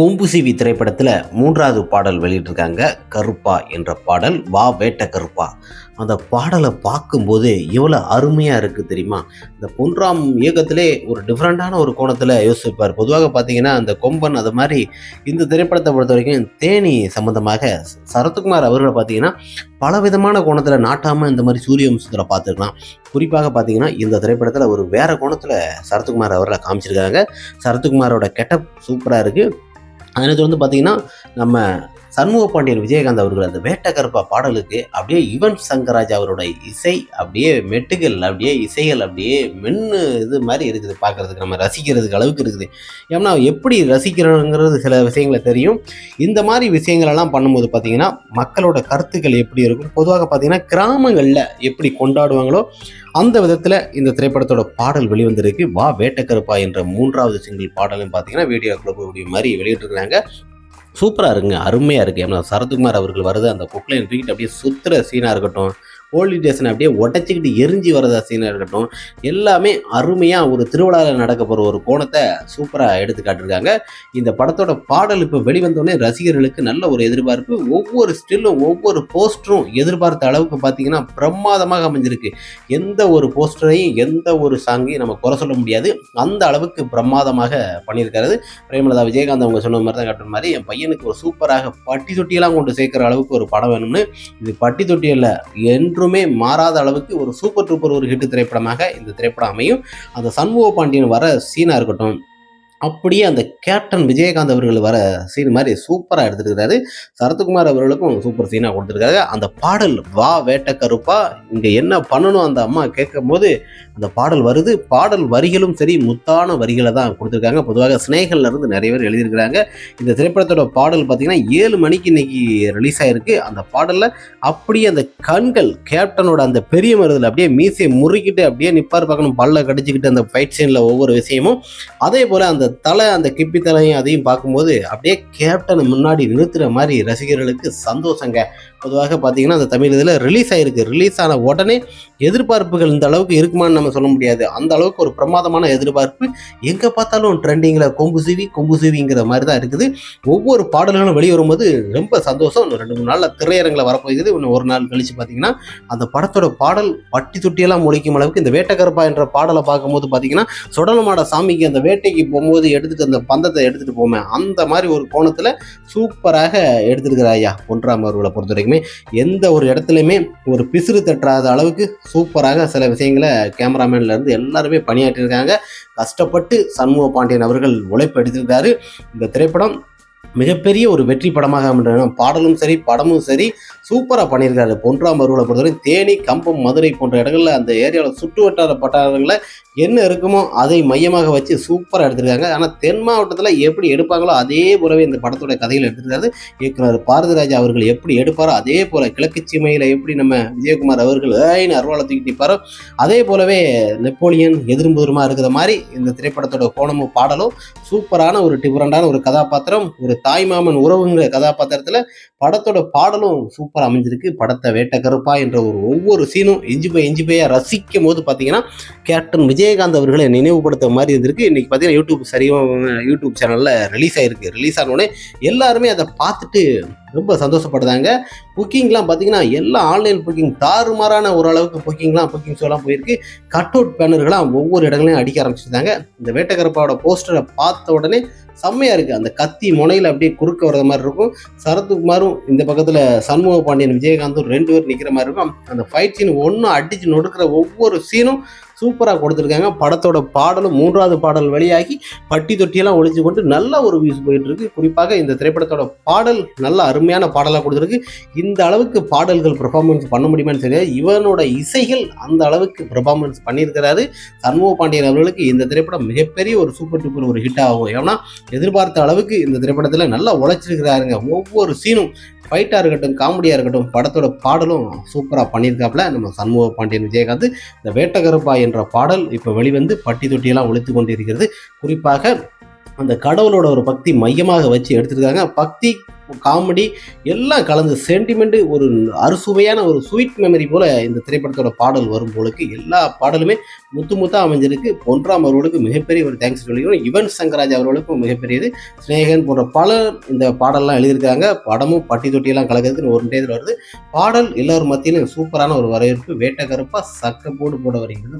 கொம்புசிவி திரைப்படத்தில் மூன்றாவது பாடல் வெளியிட்டிருக்காங்க கருப்பா என்ற பாடல். வா வேட்ட கருப்பா. அந்த பாடலை பார்க்கும்போது எவ்வளோ அருமையாக இருக்குது தெரியுமா? இந்த பொன்ராம் இயக்கத்திலே ஒரு டிஃப்ரெண்ட்டான ஒரு கோணத்தில் யோசிப்பார். பொதுவாக பார்த்தீங்கன்னா அந்த கொம்பன் அது மாதிரி இந்த திரைப்படத்தை பொறுத்த வரைக்கும் தேனி சம்மந்தமாக சரத்குமார் அவர்களை பார்த்தீங்கன்னா பல விதமான கோணத்தில் நாட்டாமல் இந்த மாதிரி சூரிய வம்சத்தில் பார்த்துருக்கலாம். குறிப்பாக பார்த்தீங்கன்னா இந்த திரைப்படத்தில் ஒரு வேறு கோணத்தில் சரத்குமார் அவர்களை காமிச்சிருக்காங்க. சரத்குமாரோட கெட்டப் சூப்பராக இருக்குது அதனை தொடர்ந்து பார்த்திங்கன்னா நம்ம சண்முக பாண்டியன் விஜயகாந்த் அவர்கள் அந்த வேட்டக்கருப்பா பாடலுக்கு அப்படியே யுவன் சங்கராஜ் அவரோட இசை அப்படியே மெட்டுகள் அப்படியே இசைகள் அப்படியே மென்னு இது மாதிரி இருக்குது பார்க்கறதுக்கு. நம்ம ரசிக்கிறதுக்கு அளவுக்கு இருக்குது. ஏன்னா எப்படி ரசிக்கிறோங்கிறது சில விஷயங்களை தெரியும். இந்த மாதிரி விஷயங்களெல்லாம் பண்ணும்போது பார்த்தீங்கன்னா மக்களோட கருத்துக்கள் எப்படி இருக்கும்? பொதுவாக பார்த்தீங்கன்னா கிராமங்களில் எப்படி கொண்டாடுவாங்களோ அந்த விதத்தில் இந்த திரைப்படத்தோட பாடல் வெளிவந்திருக்கு. வா வேட்டக்கருப்பா என்ற மூன்றாவது சிங்கிள் பாடலும் பார்த்தீங்கன்னா வீடியோ கிளப் மாதிரி வெளியிட்டிருக்கிறாங்க. சூப்பராக இருக்குங்க. அருமையாக இருக்குது ஏன்னா சரத்குமார் அவர்கள் வருது அந்த குக்லைன் தூக்கிட்டு அப்படியே சுற்றுற சீனாக இருக்கட்டும். போலீஸ் அப்படியே உடச்சிக்கிட்டு எரிஞ்சு வரதா சீனாக இருக்கட்டும். எல்லாமே அருமையாக ஒரு திருவிழாவில் நடக்க போகிற ஒரு கோணத்தை சூப்பராக எடுத்து காட்டிருக்காங்க இந்த படத்தோட பாடல் இப்போ வெளிவந்தோடனே ரசிகர்களுக்கு நல்ல ஒரு எதிர்பார்ப்பு. ஒவ்வொரு ஸ்டில்லும் ஒவ்வொரு போஸ்டரும் எதிர்பார்த்த அளவுக்கு பார்த்தீங்கன்னா பிரமாதமாக அமைஞ்சிருக்கு. எந்த ஒரு போஸ்டரையும் எந்த ஒரு சாங்கையும் நம்ம குறை சொல்ல முடியாது. அந்த அளவுக்கு பிரமாதமாக பண்ணியிருக்காரு. பிரேமலதா விஜயகாந்த் அவங்க சொன்ன மாதிரி தான் காட்டுற மாதிரி என் பையனுக்கு ஒரு சூப்பராக பட்டி தொட்டியெல்லாம் கொண்டு சேர்க்குற அளவுக்கு ஒரு படம் வேணும்னு. இது பட்டி தொட்டியில் என்று என்றுமே மாறாத அளவுக்கு ஒரு சூப்பர் டூப்பர் ஒரு ஹிட் திரைப்படமாக இந்த திரைப்படம் அமையும். அந்த சண்முக பாண்டியன் வர சீனாக இருக்கட்டும் அப்படியே அந்த கேப்டன் விஜயகாந்த் அவர்கள் வர சீன் மாதிரி சூப்பராக எடுத்துருக்கிறாரு. சரத்குமார் அவர்களுக்கும் சூப்பர் சீனாக கொடுத்துருக்காரு. அந்த பாடல் வா வேட்ட கருப்பா இங்கே என்ன பண்ணணும் அந்த அம்மா கேட்கும் போது அந்த பாடல் வருது. பாடல் வரிகளும் சரி முத்தான வரிகளை தான் கொடுத்துருக்காங்க. பொதுவாக ஸ்னேகல்லருந்து நிறைய பேர் எழுதியிருக்கிறாங்க. இந்த திரைப்படத்தோட பாடல் பார்த்தீங்கன்னா ஏழு மணிக்கு இன்னைக்கு ரிலீஸ் ஆகிருக்கு அந்த பாடலில் அப்படியே அந்த கண்கள் கேப்டனோட அந்த பெரிய மருதில் அப்படியே மீசையை முறுக்கிட்டு அப்படியே நிப்பார் பார்க்கணும். பல்ல கடிச்சிக்கிட்டு அந்த ஃபைட் சீனில் ஒவ்வொரு விஷயமும். அதே போல் அந்த தலை அந்த கிப்பி தலையும் அதையும் பார்க்கும்போது அப்படியே கேப்டனை முன்னாடி நிறுத்துகிற மாதிரி ரசிகர்களுக்கு சந்தோஷங்க. பொதுவாக பார்த்தீங்கன்னா அந்த தமிழ் இதில் ரிலீஸ் ஆகிருக்கு ரிலீஸ் ஆன உடனே எதிர்பார்ப்புகள் இந்த அளவுக்கு இருக்குமான்னு நம்ம சொல்ல முடியாது. அந்த அளவுக்கு ஒரு பிரமாதமான எதிர்பார்ப்பு. எங்கே பார்த்தாலும் ட்ரெண்டிங்கில் கொம்பு சிவி கொம்பு சிவிங்கிற மாதிரி தான் இருக்குது. ஒவ்வொரு பாடல்களும் வெளிவரும்போது ரொம்ப சந்தோஷம். இன்னும் ரெண்டு மூணு நாளில் திரையரங்கில் வரப்போகுது. இன்னும் ஒரு நாள் கழித்து பார்த்தீங்கன்னா அந்த படத்தோட பாடல் பட்டி தொட்டியெல்லாம் முழிக்கும் அளவுக்கு இந்த வேட்டக்கருப்பா என்ற பாடலை பார்க்கும்போது பார்த்தீங்கன்னா சுடலமாட சாமிக்கு அந்த வேட்டைக்கு போகும்போது எடுத்துட்டு அந்த பந்தத்தை எடுத்துட்டு போமே. அந்த மாதிரி ஒரு கோணத்தில் சூப்பராக எடுத்துருக்கிற ஐயா பொன்ராம் அவர்களை பொறுத்த வரைக்குமே. எந்த ஒரு இடத்துலையுமே ஒரு பிசிறு தட்டுறாத அளவுக்கு சூப்பராக சில விஷயங்களை கேமராமேன்ல இருந்து எல்லாருமே பணியாற்றியிருக்காங்க. கஷ்டப்பட்டு சண்முக பாண்டியன் அவர்கள் உழைப்பு எடுத்திருக்காரு இந்த திரைப்படம் மிகப்பெரிய ஒரு வெற்றி படமாக அமைந்தது பாடலும் சரி படமும் சரி சூப்பராக பண்ணியிருக்காரு. பொன்றாம் அவர்களை பொறுத்தவரை தேனி கம்பம் மதுரை போன்ற இடங்களில் அந்த ஏரியாவில் சுற்று வட்டார பட்டாரங்களில் என்ன இருக்குமோ அதை மையமாக வச்சு சூப்பராக எடுத்திருக்காங்க. ஆனால் தென் மாவட்டத்தில் எப்படி எடுப்பாங்களோ அதே போலவே இந்த படத்தோட கதையில் எடுத்திருக்காரு இயக்குனர் பாரதிராஜா அவர்கள் எப்படி எடுப்பாரோ அதே போல் கிழக்கு சீமையில் எப்படி நம்ம விஜயகுமார் அவர்கள் ஏன்னு அருவாளை தூக்கிட்டு நிற்பாரோ அதே போலவே நெப்போலியன் எதிர்புதிரமாக இருக்கிற மாதிரி இந்த திரைப்படத்தோட கோணமும் பாடலும் சூப்பரான ஒரு டிஃபரெண்டான ஒரு கதாபாத்திரம் ஒரு தாய்மாமன் உறவுங்கிற கதாபாத்திரத்தில் படத்தோட பாடலும் சூப்பராக அமைஞ்சிருக்கு. படத்தை வேட்ட கருப்பா என்ற ஒரு ஒவ்வொரு சீனும் எஞ்சி போய் எஞ்சி போய் ரசிக்கும் போது பார்த்தீங்கன்னா கேப்டன் விஜயகாந்த் அவர்களை நினைவுபடுத்த மாதிரி இருந்திருக்கு. இன்னைக்கு பார்த்தீங்கன்னா யூடியூப் சரியாக யூடியூப் சேனலில் ரிலீஸ் ஆயிருக்கு. ரிலீஸ் ஆனோடனே எல்லாருமே அதை பார்த்துட்டு ரொம்ப சந்தோஷப்படுதாங்க புக்கிங்லாம் பார்த்தீங்கன்னா எல்லா ஆன்லைன் புக்கிங் தாறுமாறான ஓரளவுக்கு புக்கிங்லாம் புக்கிங் ஷோலாம் போயிருக்கு. கட் அவுட் பேனர்கள்லாம் ஒவ்வொரு இடங்களையும் அடிக்க ஆரம்பிச்சிருந்தாங்க இந்த வேட்டக்கருப்பாவோட போஸ்டரை பார்த்த உடனே செம்மையாக இருக்குது அந்த கத்தி முனையில் அப்படியே குறுக்க வர்ற மாதிரி இருக்கும். சரத்குமாரும் இந்த பக்கத்தில் சண்முக பாண்டியன் விஜயகாந்தும் ரெண்டு பேர் நிற்கிற மாதிரி இருக்கும். அந்த ஃபைட் சீன் ஒன்றும் அடித்து நொடுக்கிற ஒவ்வொரு சீனும் சூப்பராக கொடுத்துருக்காங்க. படத்தோட பாடலும் மூன்றாவது பாடல் வழியாகி பட்டி தொட்டியெல்லாம் ஒழிச்சு கொண்டு நல்ல ஒரு வியூஸ் போயிட்டு இருக்கு குறிப்பாக இந்த திரைப்படத்தோட பாடல் நல்ல அருமையான பாடலாக கொடுத்துருக்கு. இந்த அளவுக்கு பாடல்கள் பெர்ஃபார்மன்ஸ் பண்ண முடியுமான்னு தெரியாது இவனோட இசைகள் அந்த அளவுக்கு பெர்ஃபார்மன்ஸ் பண்ணியிருக்கிறாரு. சண்முக பாண்டியன் அவர்களுக்கு இந்த திரைப்படம் மிகப்பெரிய ஒரு சூப்பர் டூப்பர் ஒரு ஹிட் ஆகும். ஏன்னா எதிர்பார்த்த அளவுக்கு இந்த திரைப்படத்தில் நல்லா உழைச்சிருக்கிறாருங்க. ஒவ்வொரு சீனும் ஃபைட்டாக இருக்கட்டும் காமெடியாக இருக்கட்டும் படத்தோட பாடலும் சூப்பராக பண்ணியிருக்காப்புல. நம்ம சண்முக பாண்டியன் விஜயகாந்த் இந்த வேட்டகருப்பா என்ற பாடல் இப்போ வெளிவந்து பட்டி தொட்டியெல்லாம் ஒழித்து கொண்டிருக்கிறது. குறிப்பாக அந்த கடவுளோட ஒரு பக்தி மையமாக வச்சு எடுத்துருக்காங்க. பக்தி காமெடி எல்லாம் கலந்து சென்டிமெண்ட் ஒரு அறுசுவையான ஒரு ஸ்வீட் மெமரி போல இந்த திரைப்படத்தோட பாடல் வரும் போலுக்கு எல்லா பாடலுமே முத்து முத்தா அமைஞ்சிருக்கு. பொன்ராம் அவர்களுக்கு மிகப்பெரிய ஒரு தேங்க்ஸ் சொல்லிக்கிறோம். யுவன் சங்கராஜ் அவர்களுக்கும் மிகப்பெரியது. ஸ்னேகன் போன்ற பலர் இந்த பாடல்லாம் எழுதியிருக்காங்க. படமும் பட்டி தொட்டியெல்லாம் கலக்கிறதுன்னு ஒரு டேதில் வருது. பாடல் எல்லோரும் மத்தியிலும் சூப்பரான ஒரு வரவேற்பு. வேட்டை கருப்பாக சக்கை போடு போட வருகிறது